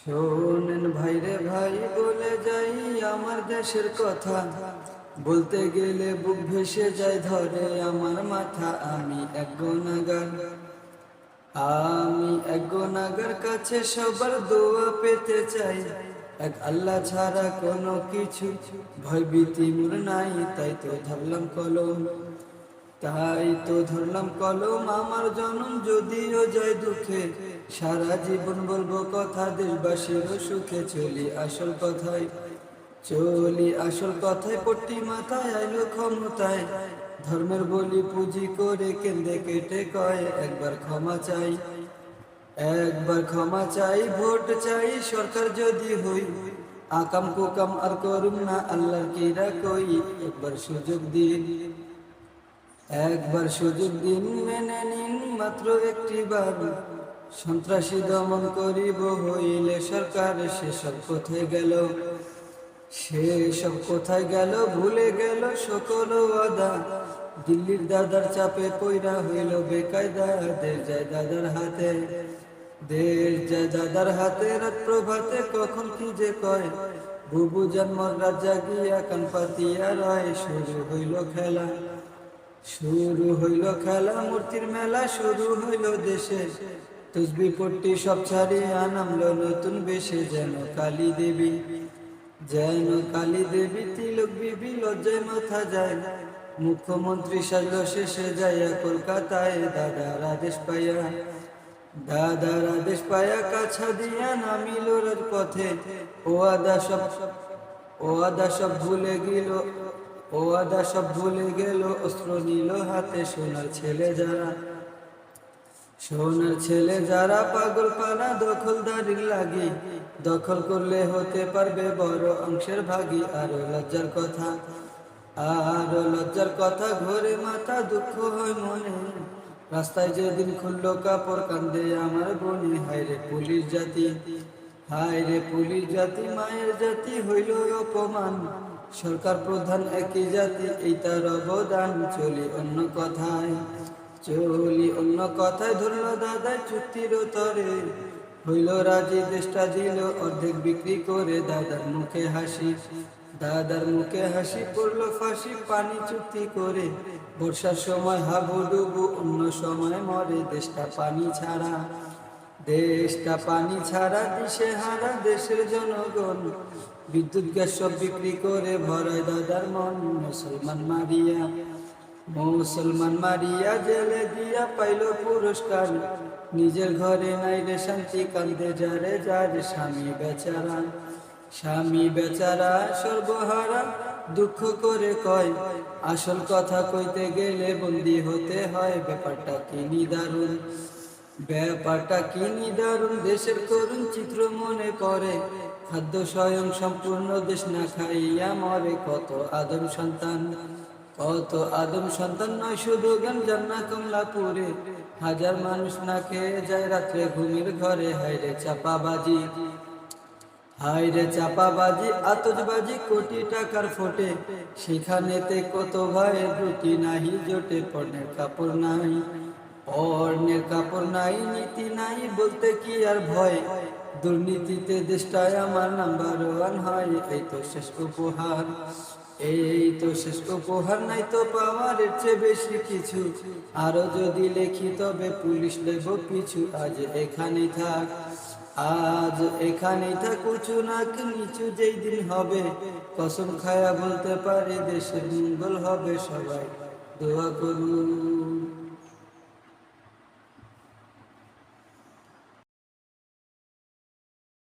শোনেন ভাইরে ভাই, বলে যাই আমার দেশের কথা। বলতে গেলে বুক ভেসে যায় ধরে আমার মাথা, আমি এক গুণাগার আমি এক গুণাগার কাছে সবার দোয়া পেতে চাই। এক আল্লাহ ছাড়া কোনো কিছু ভয় ভীতি মোর নাই, তাই তো ধরলাম কলম। তাই তো ধরলাম কলম, আমার জনম যদিও যায় দুঃখে। সারা জীবন বলব কথা দেশবাসীর সুখে। চলি আসল কথায়, চলি আসল কথায়, পট্টি মাথায় আইলো ক্ষমতায়। ধর্মের বলি পুঁজি করে কেন্দ্রে কেটে কয়, একবার ক্ষমা চাই, একবার ক্ষমা চাই, ভোট চাই, সরকার যদি হই, আকাম কুকাম আর করুম না, আল্লাহর কিরা কই, একবার সুযোগ দিন। একবার সুযোগ দিন, মেনে নিন, মাত্র একটি বার সন্ত্রাসী দমন করিব হইলে সরকার সেসব কোথায় গেল? সেসব কোথায় গেল? ভুলে গেল সকল আদা দিল্লির দাদার চাপে পয়রা হইল বেকায়দা। দের যায় দাদার হাতে। দের যায় দাদার হাতে। রাত প্রভাতে কখন কি যে কয়? বুবু জন্মর রাজা গিয়া কান পাতিয়া রয়, শুরু হইল খেলা। শুরু হইল খেলা, মূর্তির মেলা, শুরু হইল দেশে তুসবি পট্টি সব ছাড়িয়া নামলো নতুন বেশে, যেন কালী দেবী, যেন কালী দেবী, তিলক বিবি, লজ্জায় মাথা যায়। মুখ্যমন্ত্রী সাজল শেষে যাইয়া কলকাতায়, দাদার আদেশ পাইয়া, দাদার আদেশ পাইয়া কাছা দিয়া নামিল পথে। ও আদা সব ও আদা সব ভুলে গেল ও আদা সব ভুলে গেল, অস্ত্র নিল হাতে সোনার ছেলে যারা। সোনার ছেলে যারা পাগল পানা দখলদারি লাগে। দখল করলে হতে পারবে বড় অংশের ভাগী আরও লজ্জার কথা। আরও লজ্জার কথা, ঘরে মাথা দুঃখ হয় মনে। রাস্তায় যেদিন খুললো কাপড় কান্দে আমার বনি, হায়রে পুলিশ জাতি, হায়রে পুলিশ জাতি, মায়ের জাতি হইল অপমান। সরকার প্রধান একই জাতি এই তার অবদান চলি অন্য কথায়, চলি অন্য কথায়। ধরলো দাদা চুক্তির তরে, হইল রাজি, দেশটা দিল, অর্ধেক বিক্রি করে দাদার মুখে হাসি। দাদার মুখে হাসি পড়ল ফাঁসি, পানি চুক্তি করে। বর্ষার সময় হাবু ডুবু অন্য সময় মরে, দেশটা পানি ছাড়া। দেশটা পানি ছাড়া দিশে হারা দেশের জনগণ? বিদ্যুৎ, গ্যাস সব বিক্রি করে ভরায় দাদার মন। মুসলমান মারিয়া মুসলমান মারিয়া জেলে দিয়া পাইল পুরস্কার। নিজের ঘরে নাই রে শান্তি, কান্দে যারে যার স্বামী বেচারা। স্বামী বেচারা সর্বহারা দুঃখ করে কয়, আসল কথা কইতে গেলে বন্দি হতে হয়, ব্যাপারটা কি নিদারুণ? ব্যাপারটা কি নিদারুণ? দেশের করুণ চিত্র মনে পড়ে। খাদ্য স্বয়ং সম্পূর্ণ, দেশ না খাইয়া মরে। কত আদম সন্তান, কত আদম সন্তান নয়, শুধু জ্ঞান জান্না কমলাপুরে। হাজার মানুষ না খেয়ে যায় রাত্রে ঘুমের ঘরে। হাইরে চাপাবাজি হাইরে চাপাবাজি আতজবাজি কোটি টাকার ফোটে। সেখানেতে কত ভাইয়ের রুটি নাহি, জোটে পণ্যের কাপড় নাই। অর্ণের কাপড় নাই, নীতি নাই, বলতে কি আর ভয়? দুর্নীতিতে দেশটায় আমার নাম্বার ওয়ান হয়, এই তো শেষ উপহার। এই তো শেষ উপহার, নাই তো পাওয়ার চেয়ে বেশি কিছু। আরও যদি লেখি তবে পুলিশ দেব পিছু, আজ এখানে থাক। আজ এখানে থাক, উঁচু নাক নিচু যেই দিন হবে। কসম খায়া বলতে পারে, দেশের মঙ্গল হবে সবাই। দোয়া করুন।